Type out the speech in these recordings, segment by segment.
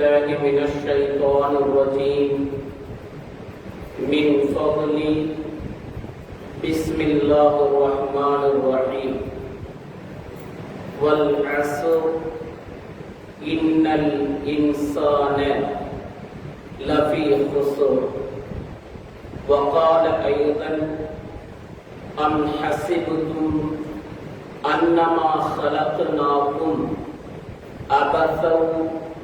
بالله من الشيطان الرجيم. من فضلي بسم الله الرحمن الرحيم. والعصر. إن الإنسان لفي خسر. وقال أيضا أم حسبتم أنما خلقناكم عبثا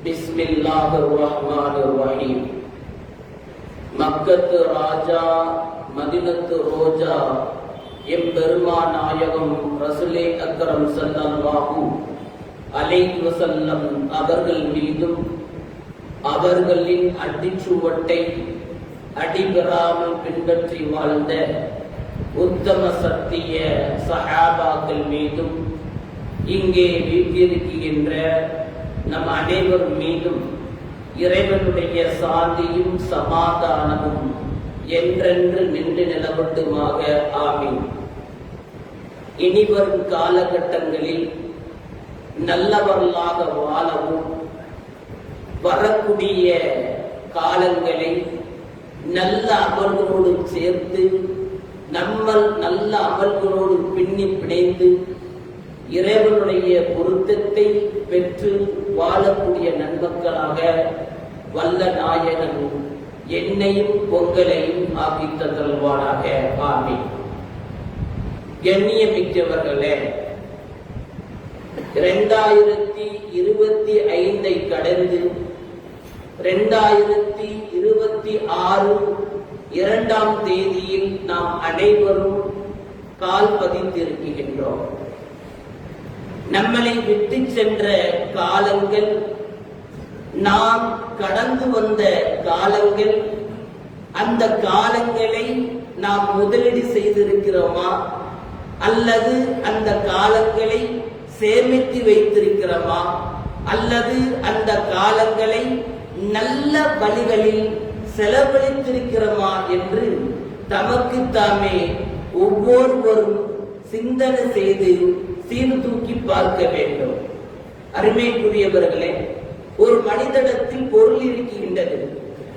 بسم الله الرحمن الرحيم மக்கத்து ராஜா மதினத்து ரோஜா எம் பெருமா நாயகம் ரசுலே அக்கரம் சல்லல்லாஹு அலை வசல்லம் அவர்கள் மீதும் அவர்களின் அடிச்சுவட்டை அடிபெறாமல் பின்பற்றி வாழ்ந்த உத்தம சத்திய சஹாபாக்கள் மீதும் இங்கே வீட்டிருக்கின்ற நம் அனைவர் மீதும் இறைவனுடைய சாந்தியும் சமாதானமும் என்றென்று நின்று நிலவட்டுமாக. ஆமீன். இனிவரும் காலகட்டங்களில் நல்லவர்களாக வாழவும் வரக்கூடிய காலங்களை நல்ல அமல்களோடு சேர்த்து நம்ம நல்ல அமல்களோடு பின்னி பிணைந்து இறைவனுடைய பொருத்தத்தை பெற்று வாழக்கூடிய நன்மக்களாக வல்ல நாயகன் என்னையும் பொங்கலையும் ஆக்கி தந்தல்வானாக ஆமி கண்ணியமிக்கவர்களே இரண்டாயிரத்தி இருபத்தி ஐந்தை கடந்து இரண்டாயிரத்தி இருபத்தி ஆறு இரண்டாம் தேதியில் நாம் அனைவரும் கால் பதித்திருக்கின்றோம். நம்மளை விட்டு சென்ற காலங்கள் நாம் கடந்து வந்த காலங்கள் அந்த காலங்களை நாம் முதலீடு செய்திருக்கிறோமா? அல்லது அந்த காலங்களை சேமித்து வைத்திருக்கிறோமா? அல்லது அந்த காலங்களை நல்ல வழிகளில் செலவழித்திருக்கிறோமா என்று தமக்கு தாமே ஒவ்வொருவரும் சிந்தனை செய்து சீர்தூக்கி பார்க்க வேண்டும். அருமைக்குரியவர்களே ஒரு மனிதனத்தில் பொருள் இருக்கின்றது.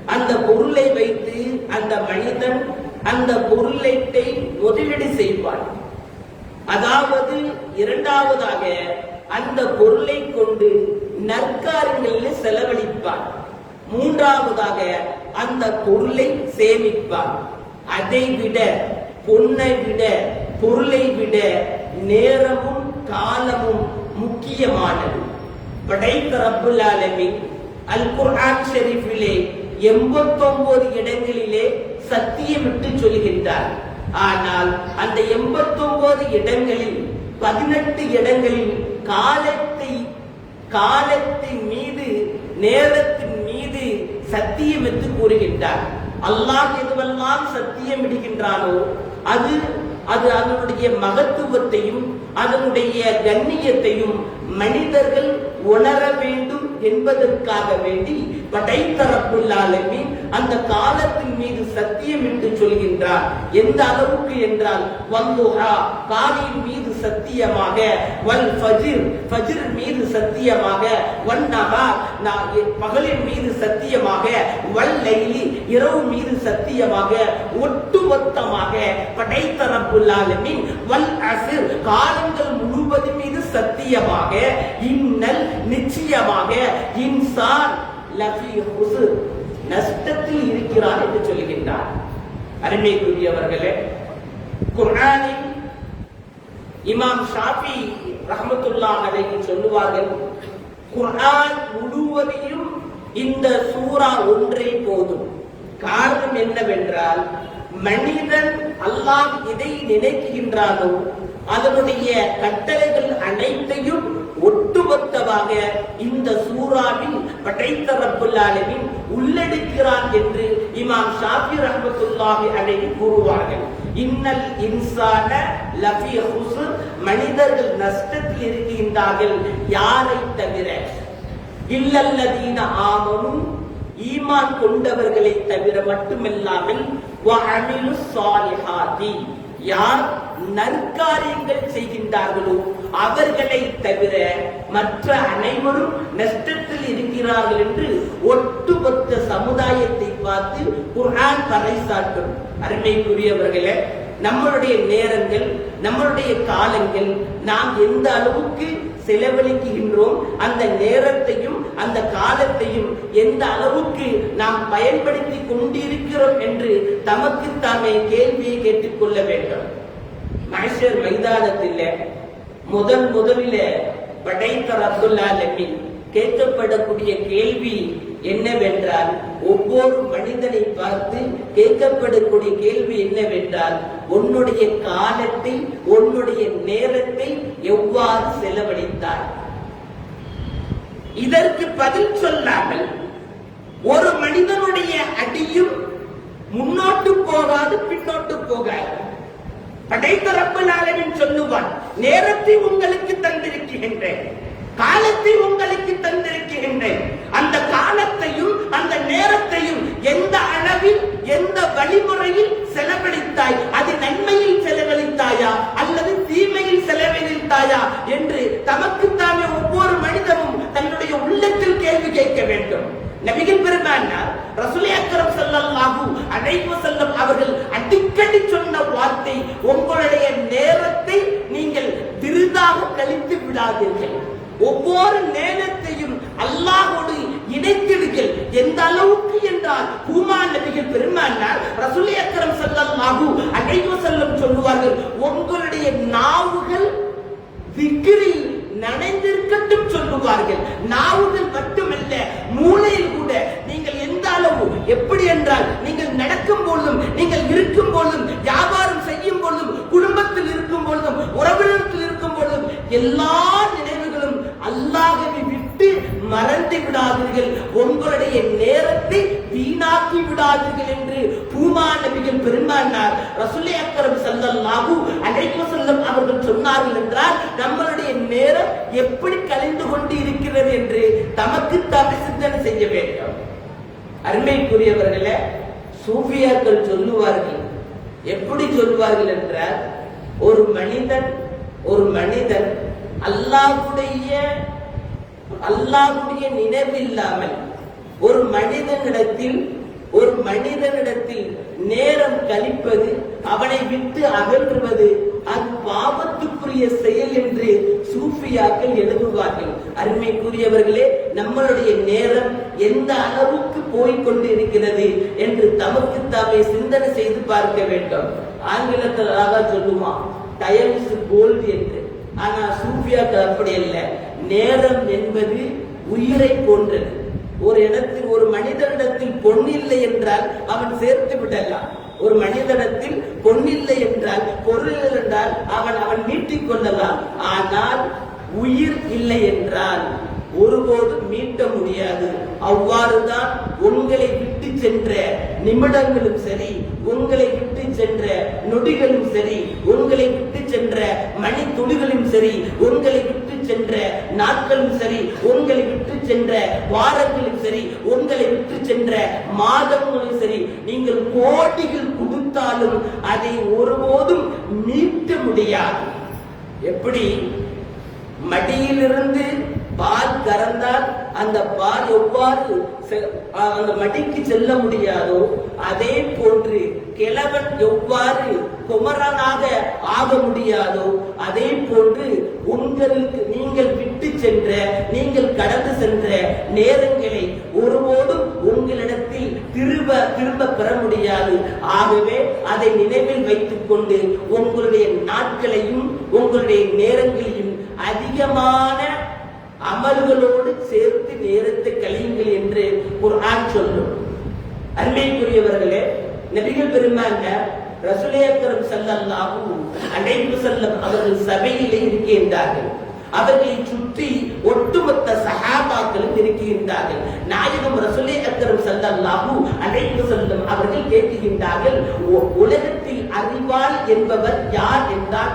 அந்த பொருளை வைத்து அந்த மனிதன் அந்த பொருளை முதலீடு செய்வான். அதாவது இரண்டாவதாக அந்த பொருளை கொண்டு நற்காரியங்களில் செலவழிப்பான். மூன்றாவதாக அந்த பொருளை சேமிப்பான். அதை விட பொன்னை விட பொருளை விட நேரமும் காலமும் முக்கியமானது. படைத்த ரப்புல் ஆலமின் அல் குர்ஆன் ஷெரீஃபிலே எண்பத்தொன்பது இடங்களிலே சத்தியமிட்டு சொல்கின்றார். ஆனால் அந்த எண்பத்தொன்பது இடங்களில் பதினெட்டு இடங்களில் காலத்தை காலத்தின் மீது நேரத்தின் மீது சத்தியம் என்று கூறுகின்றார். அல்லாஹ் எதுவெல்லாம் சத்தியம் இடுகின்றானோ அது அது அதனுடைய மகத்துவத்தையும் அதனுடைய கண்ணியத்தையும் மனிதர்கள் உணர வேண்டும் என்பதற்காக வேண்டி படைத்தரப்புள்ளாலுமே அந்த காலத்தின் மீது சத்தியம் என்று சொல்கின்றார். எந்த அளவுக்கு என்றால் வல்லுஹா காலின் மீது சத்தியமாக. ஒன் ஃபஜிர் ஃபஜிர் மீது சத்தியமாக. வன் நகார் பகலின் மீது சத்தியமாக. ஒன் லைலி இரவு மீது சத்தியமாக. ஒட்டுமொத்தமாக படைத்தரப்புள்ளாலுமின் வல் அசிர் காலங்கள் முழுவதும் மீது சத்தியமாக. இன்னல் நிச்சயமாக. இன்சான் லஃபி ஹுசு நஷ்டத்தில் இருக்கிறார் என்று சொல்கின்றார். அருமைக்குரியவர்களே குரானின் இமாம் ஷாஃபி ரஹமத்துல்லா அலைக்கு சொல்லுவார்கள் குர்ஆன் முழுவதையும் இந்த சூரா ஒன்றே போதும். காரணம் என்னவென்றால் மனிதன் அல்லாஹ் இதை நினைக்கின்றானோ அதனுடைய கட்டளைகள் அனைத்தையும் ஒட்டுமொத்தமாக இந்த சூறாவில் படைத்த ரப்புல்லாலவின் ஆலமீன் உள்ளடக்கிறான் என்று இமாம் ஷாபி ரஹமத்துல்லாஹி அலைஹி கூறுவார்கள். இன்னல் இன்சான லஃபி ஹுஸ்ர் மனிதர்கள் நஷ்டத்தில் இருக்கின்றார்கள் யாரை தவிர. இல்லல்லதீன ஆமனும் ஈமான் கொண்டவர்களை தவிர மட்டுமில்லாமல் வஅமிலு ஸாலிஹாத்தி யார் நற்காரியங்கள் செய்கின்றார்களோ அவர்களை தவிர மற்ற அனைவரும் நஷ்டத்தில் இருக்கிறார்கள் என்று ஒட்டுமொத்த சமுதாயத்தை பார்த்து குரான் பறைசாட்டும் அருமைக்குரியவர்களே நம்மளுடைய நேரங்கள் நம்மளுடைய காலங்கள் நாம் எந்த அளவுக்கு செலவழிக்கின்றோம் அந்த நேரத்தையும் அந்த காலத்தையும் எந்த அளவுக்கு நாம் பயன்படுத்தி கொண்டிருக்கிறோம் என்று தமக்கு தாமே கேள்வியை கேட்டுக்கொள்ள வேண்டும். மனுஷர் மைதானத்தில் முதல் முதலில் படைத்தர் அப்துல்லா லெமின் கேட்கப்படக்கூடிய கேள்வி என்னவென்றால் ஒவ்வொரு மனிதனை பார்த்து கேட்கப்படக்கூடிய கேள்வி என்னவென்றால் உன்னுடைய காலத்தை உன்னுடைய நேரத்தை எவ்வாறு செலவழித்தார் இதற்கு பதில் சொல்லாமல் ஒரு மனிதனுடைய அடியும் முன்னோட்டு போகாது பின்னோட்டு போகாது. படைத்த ரப்பல் ஆலமீன் சொல்லுவான் நேரத்தை உங்களுக்கு தந்திருக்கின்றேன் காலத்தை உங்களுக்கு தந்திருக்கின்றேன். அந்த காலத்தையும் அந்த நேரத்தையும் எந்த அளவில் எந்த வழிமுறையில் செலவழித்தாய்? அது நன்மையில் செலவழித்தாயா? அல்லது தீமையில் செலவழித்தாயா? என்று தமக்குத்தாமே ஒவ்வொரு மனிதனும் தன்னுடைய உள்ளத்தில் கேள்வி கேட்க வேண்டும். நபிகள் பெருமானார் ரசூலே அக்கரம் செல்லல்லாகு அழைப்பு செல்லும் அவர்கள் அடிக்கடி சொன்ன வார்த்தை உங்களுடைய நேரத்தை நீங்கள் விருதாக கழித்து விடாதீர்கள். ஒவ்வொரு நேரத்தையும் அல்லாஹோடு இணைத்திடுங்கள். எந்த அளவுக்கு என்றால் பூமா நபிகள் பெருமானார் ரசூலே அக்கரம் செல்லல்லாகு அழைப்பு செல்லும் சொல்லுவார்கள் உங்களுடைய நாவுகள் திக்ரில் நனைந்திருக்கட்டும் சொல்லுவார்கள். நாவுகள் மட்டுமல்ல மூளையில் கூட நீங்கள் எந்த அளவு எப்படி என்றால் நீங்கள் நடக்கும் போதும் நீங்கள் இருக்கும் போதும் வியாபாரம் செய்யும் பொழுதும் குடும்பத்தில் இருக்கும் பொழுதும் உறவினத்தில் இருக்கும் பொழுதும் எல்லா நினைவுகளும் அல்லாஹவை விட்டு மறந்து விடாதீர்கள். உங்களுடைய நேரத்தை வீணாக்கி விடாதீர்கள் என்று பூமா நபிகள் பெருமானார் ரசூலே அக்கரம் செல்லல்லாகு அலைஹி வஸல்லம் அவர்கள் சொன்னார்கள் என்றால் நம்மளுடைய நேரம் எப்படி கழிந்து கொண்டு இருக்கிறது என்று தமக்கு தாமே சிந்தனை செய்ய வேண்டும். அருமைக்குரியவர்களே சூஃபியாக்கள் சொல்லுவார்கள். எப்படி சொல்வார்கள் என்றால் ஒரு மனிதன் ஒரு மனிதன் அல்லாஹுடைய அல்லாஹுடைய நினைவில்லாமல் ஒரு மனிதனிடத்தில் ஒரு மனிதனிடத்தில் நேரம் கழிப்பது அவனை விட்டு அகற்றுவது அது பாவத்துக்குரிய செயல் என்று சூஃபியாக்கள் எழுதுவார்கள். அருமைக்குரியவர்களே நம்மளுடைய நேரம் எந்த அளவுக்கு போய்கொண்டு இருக்கிறது என்று தமக்கு தாமே சிந்தனை செய்து பார்க்க வேண்டும். ஆங்கிலத்தில் அழகா சொல்லுமா டைம் இஸ் கோல்டு என்று. ஆனா சூஃபியாக்கள் அப்படி இல்லை நேரம் என்பது உயிரை போன்றது. ஒரு இடத்தில் ஒரு மனிதனிடத்தில் பொன்னில்லை என்றால் அவன் சேர்த்து விடலாம். ஒரு மனிதனிடத்தில் பொன்னில்லை என்றால் பொருள் என்றால் அவன் அவன் மீட்டிக் கொள்ளலாம். ஆனால் உயிர் இல்லை என்றால் ஒருபோதும் மீட்ட முடியாது. அவ்வாறுதான் உங்களை சென்ற நிமிடங்களும் சரி உங்களை விட்டு சென்ற நொடிகளும் சரி உங்களை விட்டு சென்ற மணி துளிகளும் சரி உங்களை விட்டு சென்ற நாட்களும் சரி உங்களை விட்டு சென்ற வாரங்களும் சரி உங்களை விட்டு சென்ற மாதங்களும் சரி நீங்கள் கோடிகள் கொடுத்தாலும் அதை ஒருபோதும் மீட்க முடியாது. எப்படி? மடியிலிருந்து பால் கறந்தால் அந்த பால் எவ்வாறு செ- அந்த மடிக்கு செல்ல முடியாதோ அதே போன்று கிழவன் எவ்வாறு குமரனாக ஆக முடியாதோ அதே போன்று உங்களுக்கு நீங்கள் விட்டு சென்ற நீங்கள் கடந்து சென்ற நேரங்களை ஒருபோதும் உங்களிடத்தில் திரும்ப திரும்ப பெற முடியாது. ஆகவே அதை நினைவில் வைத்துக் கொண்டு உங்களுடைய நாட்களையும் உங்களுடைய நேரங்களையும் அதிகமான அமல்களோடு சேர்த்து நேரத்தை கழியுங்கள் என்று குர்ஆன் சொல்லும். அருமைக்குரியவர்களே நபிகள் பெருமாங்க ரசுலேக்கரம் ஸல்லல்லாஹு அலைஹி செல்லம் அவர்கள் சபையிலே இருக்கின்றார்கள். அவர்களை சுற்றி ஒட்டுமொத்த சஹாபாக்களும் இருக்கின்றார்கள். நாயகம் ரசுலே அக்கரம் ஸல்லல்லாஹு அலைஹி செல்லும் அவர்கள் கேட்கின்றார்கள் "உ- உலகத்தில் அறிவாள் என்பவர் யார்? என்றால்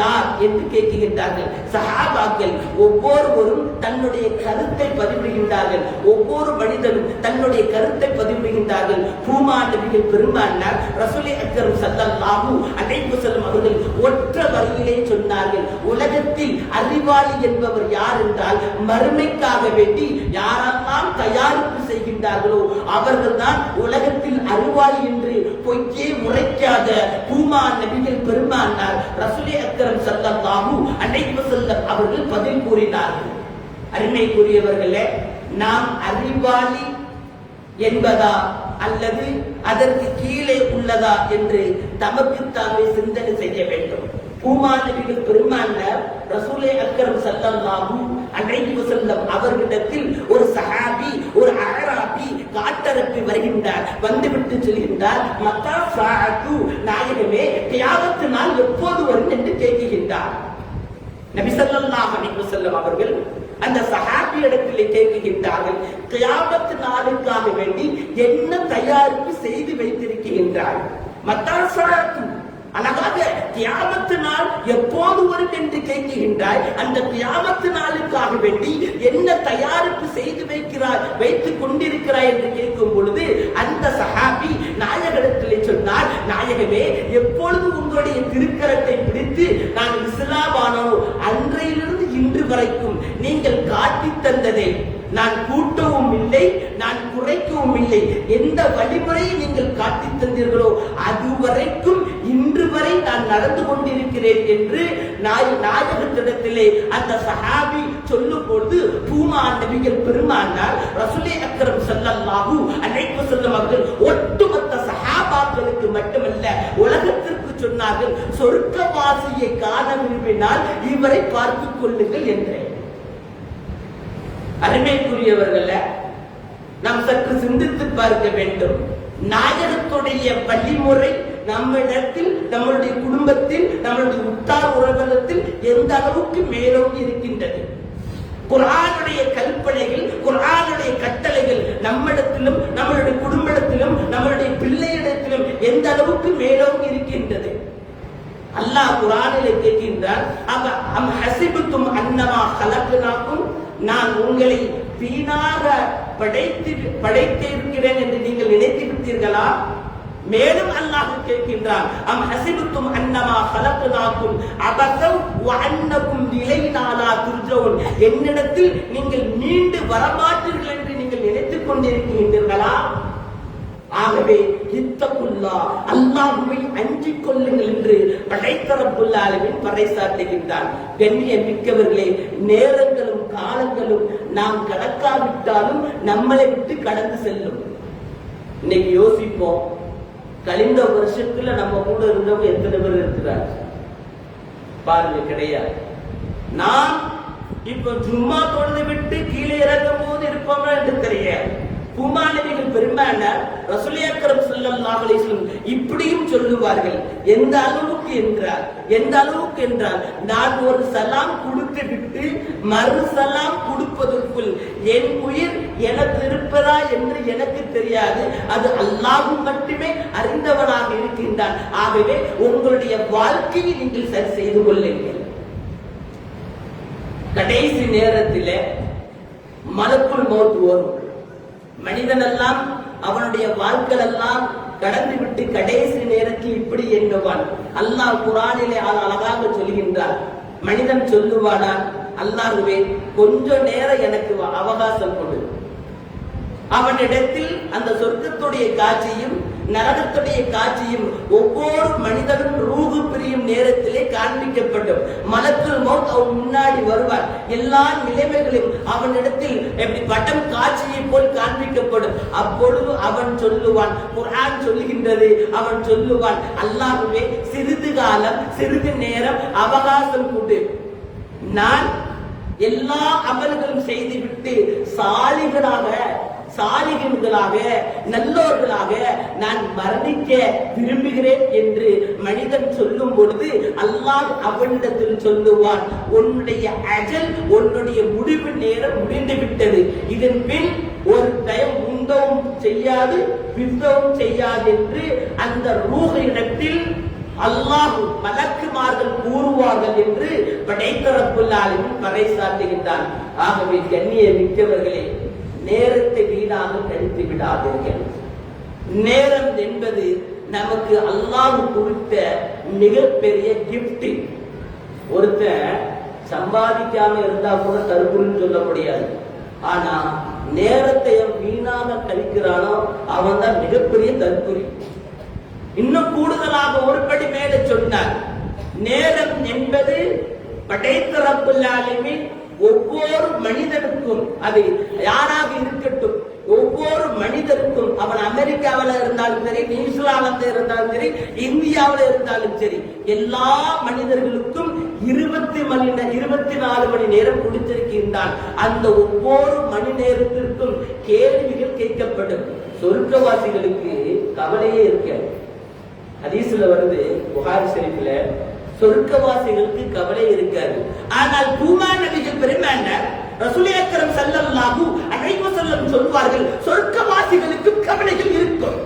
யார் என்று கேட்கின்றார்கள். சஹாபாக்கள் ஒவ்வொருவரும் தன்னுடைய கருத்தை பதிவிடுகின்றார்கள். ஒவ்வொரு மனிதனும் தன்னுடைய கருத்தை பதிவிடுகின்றார்கள். பூமா நபிகள் பெருமானார் ரசூலை அக்கரம் சல்லல்லாஹு அலைஹி செல்லும் அவர்கள் ஒற்ற வரியிலே சொன்னார்கள். உலகத்தில் அறிவாளி என்பவர் யார் என்றால் மறுமைக்காக வேண்டி யாரெல்லாம் தயாரிப்பு செய்கின்றார்களோ அவர்கள்தான் உலகத்தில் அறிவாளி என்று பொய்யே உரைக்காத பூமா நபிகள் பெருமானார் ரசுலே அக்கரம் சல்லல்லாஹு அலைஹி செல்லம் அவர்கள் பதில் கூறினார்கள். அருமைக்குரியவர்களே நாம் அறிவாளி என்பதா அல்லது அதற்கு கீழே உள்ளதா என்று தமக்கு தாமே சிந்தனை செய்ய வேண்டும். பூமா நபிகள் பெருமான அக்கரம் ஸல்லல்லாஹு அலைஹி வஸல்லம் அவர்களிடத்தில் ஒரு சஹாபி ஒரு அகராபி காட்டரப்பி வருகின்றார். வந்துவிட்டு சொல்கின்றார். மத்தா சாஅத்து. நாயகமே தியாகத்து நாள் எப்போது வரும்? என்று கேட்கின்றார் நபி ஸல்லல்லாஹு அலைஹி வஸல்லம் அவர்கள் அந்த சஹாபி இடத்திலே கேட்கின்றார்கள் கியாமத் நாளுக்காக வேண்டி என்ன தயாரிப்பு செய்து வைத்திருக்கின்றார் மத்தாசாத்து அழகாக தியாகத்து நாள் எப்போது வரும் என்று கேட்கின்றாய் அந்த தியாகத்து நாளுக்காக வேண்டி என்ன தயாரிப்பு செய்து வைக்கிறாய் வைத்துக் கொண்டிருக்கிறாய் என்று கேட்கும் பொழுது அந்த சஹாபி நாயகத்திலே சொன்னார் நாயகமே எப்பொழுது உங்களுடைய திருக்கரத்தை பிடித்து நான் இஸ்லாமானோ அன்றையிலிருந்து இன்று வரைக்கும் நீங்கள் காட்டி தந்ததை நான் கூட்டவும் குறைக்கவும் இல்லை எந்த வழிமுறையை நீங்கள் காட்டி தந்தீர்களோ அதுவரைக்கும் இன்று வரை நான் நடந்து கொண்டிருக்கிறேன் என்று நாய் நாயகத்திடத்திலே அந்த சஹாபி சொல்லும் பொழுது பூமா நபிகள் பெருமானார் ரசுலே அக்கரம் ஸல்லல்லாஹு அழைப்பு செல்லும் அவர்கள் ஒட்டுமொத்த சஹாபாக்களுக்கு மட்டுமல்ல உலகத்திற்கு சொன்னார்கள் சொர்க்கவாசியை காண விரும்பினால் இவரை பார்த்துக் கொள்ளுங்கள் என்றேன். அருமைக்குரியவர்கள நாம் சற்று சிந்தித்து பார்க்க வேண்டும். நாயகத்துடைய வழிமுறை நம்மிடத்தில் நம்மளுடைய குடும்பத்தில் நம்மளுடைய உத்தார் உறவகத்தில் எந்த அளவுக்கு மேலோங்கி இருக்கின்றது? குரானுடைய கல்பனைகள் குரானுடைய கட்டளைகள் நம்மிடத்திலும் நம்மளுடைய குடும்பத்திலும் நம்மளுடைய பிள்ளையிடத்திலும் எந்த அளவுக்கு மேலோங்கி இருக்கின்றது? அல்லாஹ் குரானிலே கேட்கின்றார் அவ அம் ஹசிபுத்தும் அன்னமா கலக்குனாக்கும் நான் உங்களை வீணாக படைத்து படைத்திருக்கிறேன் என்று நீங்கள் நினைத்து விட்டீர்களா? மேலும் அல்லாஹ் கேட்கின்றான் அம் ஹசிபுத்தும் அன்னமா கலக்குனாக்கும் அபசம் அன்னக்கும் இலையினாலா துர்ஜவுன்? என்னிடத்தில் நீங்கள் மீண்டு வரமாட்டீர்கள் என்று நீங்கள் நினைத்துக் கொண்டிருக்கின்றீர்களா? ஆகவே இத்தகுல்லா அல்லாஹுவை அஞ்சிக் கொள்ளுங்கள் என்று படைத்தரப்புள்ளாலுவின் பறைசாட்டுகின்றான் கண்ணிய மிக்கவர்களே நேரங்களும் காலங்களும் நாம் கடக்காவிட்டாலும் நம்மளை விட்டு கடந்து செல்லும். இன்னைக்கு யோசிப்போம். கழிந்த வருஷத்துல நம்ம கூட இருந்தவங்க எத்தனை பேர் இருக்கிறார்? பாருங்க கிடையாது. நான் இப்ப சும்மா தொழுது விட்டு கீழே இறங்கும் போது இருப்போமா என்று தெரியாது குமாரவிகள் பெருமானார் ரசுலியாக்கரம் ஸல்லல்லாஹு அலைஹி இப்படியும் சொல்லுவார்கள் எந்த அளவுக்கு என்றார் எந்த அளவுக்கு என்றால் நான் ஒரு சலாம் கொடுத்து விட்டு மறு சலாம் கொடுப்பதற்குள் என் உயிர் எனக்கு இருப்பதா என்று எனக்கு தெரியாது. அது அல்லாஹ் மட்டுமே அறிந்தவனாக இருக்கின்றான். ஆகவே உங்களுடைய வாழ்க்கையை நீங்கள் சரி செய்து கொள்ளுங்கள். கடைசி நேரத்தில் மலக்குள் மௌத் வரும் மனிதனெல்லாம் அவனுடைய வாழ்க்கை எல்லாம் கடந்து விட்டு கடைசி நேரத்தில் இப்படி எண்ணுவான். அல்லாஹ் குரானிலே அழகாக சொல்கின்றார். மனிதன் சொல்லுவானா? அல்லாஹுவே கொஞ்ச நேரம் எனக்கு அவகாசம் கொடு. அவனிடத்தில் அந்த சொர்க்கத்துடைய காட்சியும் நரகத்துடைய காட்சியும் ஒவ்வொரு மனிதனும் ரூகு பிரியும் நேரத்திலே காண்பிக்கப்படும். மலக்குள் மௌத் அவன் முன்னாடி வருவார் எல்லா நிலைமைகளும் அவனிடத்தில் எப்படி பட்டம் காட்சியை போல் காண்பிக்கப்படும். அப்பொழுது அவன் சொல்லுவான் குரான் சொல்லுகின்றது அவன் சொல்லுவான். அல்லாஹுவே சிறிது காலம் சிறிது நேரம் அவகாசம் கொண்டு நான் எல்லா அமல்களும் செய்துவிட்டு சாலிகளாக சாலிகன்களாக நல்லோர்களாக நான் மரணிக்க விரும்புகிறேன் என்று மனிதன் சொல்லும் பொழுது அல்லாஹ் அவனிடத்தில் சொல்லுவான் உன்னுடைய அஜல் உன்னுடைய முடிவு நேரம் முடிந்து விட்டது இதன் பின் ஒரு தயம் உந்தவும் செய்யாது பிந்தவும் செய்யாது என்று அந்த ரூக இடத்தில் அல்லாஹ் மலக்குமார்கள் கூறுவார்கள் என்று படைத்தரப்புள்ளாலும் பறைசாட்டுகின்றான் ஆகவே கண்ணிய மிக்கவர்களே நேரத்தை வீணாக கழித்து விடாதீர்கள். நேரம் என்பது நமக்கு அல்லாஹ் கொடுத்த மிகப்பெரிய கிஃப்ட் ஒருத்தன் சம்பாதிக்காம இருந்தா கூட தருக்குன்னு சொல்ல முடியாது. ஆனா நேரத்தை வீணாக கழிக்கிறானோ அவன் தான் மிகப்பெரிய தற்குறி இன்னும் கூடுதலாக ஒருபடி மேலே சொன்னார். நேரம் என்பது படைத்த ரப்புல் ஒவ்வொரு மனிதனுக்கும் அது யாராக இருக்கட்டும் ஒவ்வொரு மனிதருக்கும் அவன் அமெரிக்காவில் இருந்தாலும் சரி நியூசிலாந்து இருந்தாலும் சரி இந்தியாவில் இருந்தாலும் சரி எல்லா மனிதர்களுக்கும் இருபத்தி மணி இருபத்தி நாலு மணி நேரம் கொடுத்திருக்கின்றான். அந்த ஒவ்வொரு மணி நேரத்திற்கும் கேள்விகள் கேட்கப்படும். சொர்க்கவாசிகளுக்கு கவலையே இருக்காது. ஹதீஸ்ல வருது புகார் ஷெரீஃப்ல சொர்க்கவாசிகளுக்கு கவலை இருக்காது. ஆனால் பூமா நபிகள் பெருமானார் ரசூல் அக்ரம் ஸல்லல்லாஹு செல்லம் சொல்வார்கள் சொர்க்கவாசிகளுக்கு கவலைகள் இருக்கும்.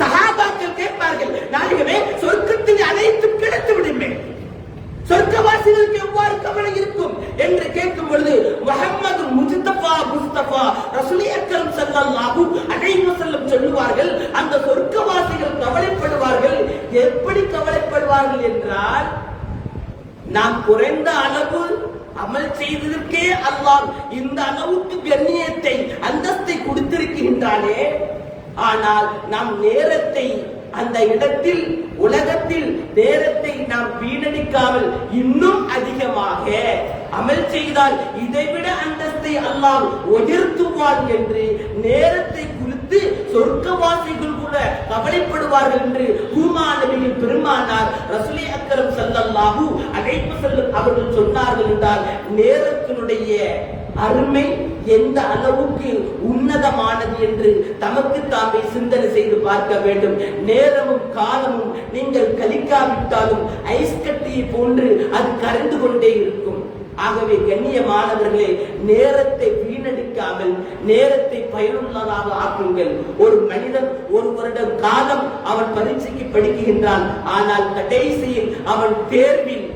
சகாபாக்கள் கேட்பார்கள் நாயகமே சொர்க்கத்தில் அனைத்தும் கிடைத்து விடுமே. சொர்க்கவாசிகளுக்கு எவ்வாறு கவலை இருக்கும் என்று கேட்கும் பொழுது முகமது முஜித்தபா முஸ்தபா ரசுலியக்கரம் அக்ரம் ஸல்லல்லாஹு சொல்லுவார்கள் அந்த சொர்க்கவாசிகள் கவலைப்படுவார்கள். எப்படி கவலைப்படுவார்கள் என்றால் நாம் குறைந்த அளவு அமல் செய்ததற்கே அல்லாஹ் இந்த அளவுக்கு கண்ணியத்தை அந்தஸ்தை கொடுத்திருக்கின்றானே. ஆனால் நாம் நேரத்தை அந்த இடத்தில் உலகத்தில் நேரத்தை நாம் வீணடிக்காமல் இன்னும் அதிகமாக அமல் செய்தால் இதைவிட அந்தஸ்தை அல்லாஹ் உயர்த்துவான் என்று நேரத்தை குறித்து சொர்க்கவாசிகள் கூட கவலைப்படுவார்கள் என்று ஹூமா நபியின் பெருமானார் ரசுலி அக்கரம் ஸல்லல்லாஹு அழைப்பு செல்லும் அவர்கள் சொன்னார்கள் என்றால் நேரத்தினுடைய அருமை எந்த அளவுக்கு உன்னதமானது என்று தமக்கு தாமே சிந்தனை செய்து பார்க்க வேண்டும். நேரமும் காலமும் நீங்கள் கழிக்காவிட்டாலும் ஐஸ் கட்டியை போன்று அது கரைந்து கொண்டே இருக்கும். ஆகவே கண்ணியமானவர்களே நேரத்தை வீணடிக்காமல் நேரத்தை பயனுள்ளதாக ஆக்குங்கள். ஒரு மனிதன் ஒரு வருடம் காலம் அவன் பரீட்சைக்கு படிக்குகின்றான் ஆனால் கடைசியில் அவன் தேர்வில்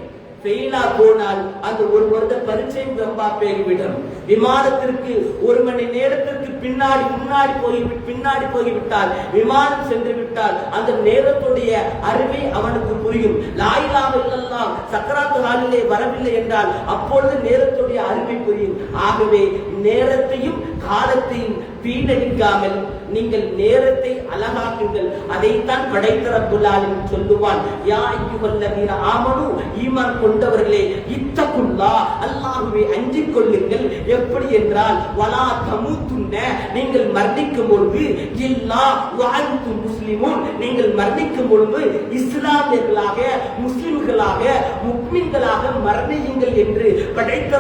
ஃபெயிலா போனால் அந்த ஒரு வருட பரீட்சை வெம்பா போய்விடும். விமானத்திற்கு ஒரு மணி நேரத்திற்கு பின்னாடி முன்னாடி போய் பின்னாடி போய்விட்டால் விமானம் சென்று விட்டால் அந்த நேரத்துடைய அருமை அவனுக்கு புரியும். லாயிலாக இல்லெல்லாம் சக்கராத்து நாளிலே வரவில்லை என்றால் அப்பொழுது நேரத்துடைய அருமை புரியும். ஆகவே நேரத்தையும் காலத்தையும் வீணடிக்காமல் நீங்கள் நேரத்தை அழகாக்குங்கள். அதைத்தான் படைத்த ரப்புல்லாலின் சொல்லுவான் யா ஐயுவல்லதீன ஆமனு ஈமான் கொண்டவர்களே இத்தகுல்லா அல்லாஹுவை அஞ்சிக் கொள்ளுங்கள். எப்படி என்றால் வலா தமுத்துன்ன நீங்கள் மரணிக்கும் பொழுது இல்லா வாழ்த்து முஸ்லிமும் நீங்கள் மரணிக்கும் பொழுது இஸ்லாமியர்களாக முஸ்லிம்களாக முக்மின்களாக மரணியுங்கள் என்று படைத்த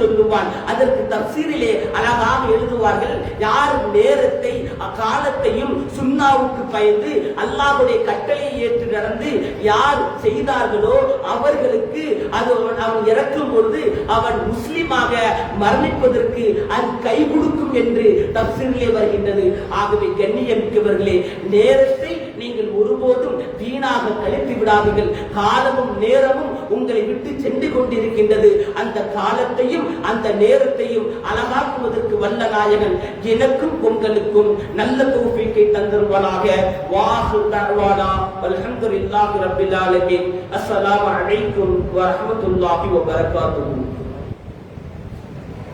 சொல்லுவான். அதற்கு தப்சீரிலே அழகாக எழுதுவார்கள் யார் நேரத்தை அக்காலத்தையும் சுண்ணாவுக்கு பயந்து அல்லாஹுடைய கட்டளையை ஏற்று நடந்து யார் செய்தார்களோ அவர்களுக்கு அது அவன் இறக்கும் பொழுது அவன் முஸ்லிமாக மரணிப்பதற்கு அது கை கொடுக்கும் என்று தப்சீரிலே வருகின்றது. ஆகவே கண்ணியமிக்கவர்களே நேரத்தை வீணாக கழித்து விடாதீர்கள். காலமும் நேரமும் உங்களை விட்டு சென்று கொண்டிருக்கின்றது. அந்த காலத்தையும் அந்த நேரத்தையும் அழகாக்குவதற்கு வல்ல நாயகன் எனக்கும் உங்களுக்கும் நல்ல தோஃபிக்கை தந்தருவனாக வாசு தஅவானா வல்ஹம்துலில்லாஹி ரப்பில் ஆலமீன். அஸ்ஸலாமு அலைக்கும் வரஹ்மத்துல்லாஹி வபரகாத்துஹு.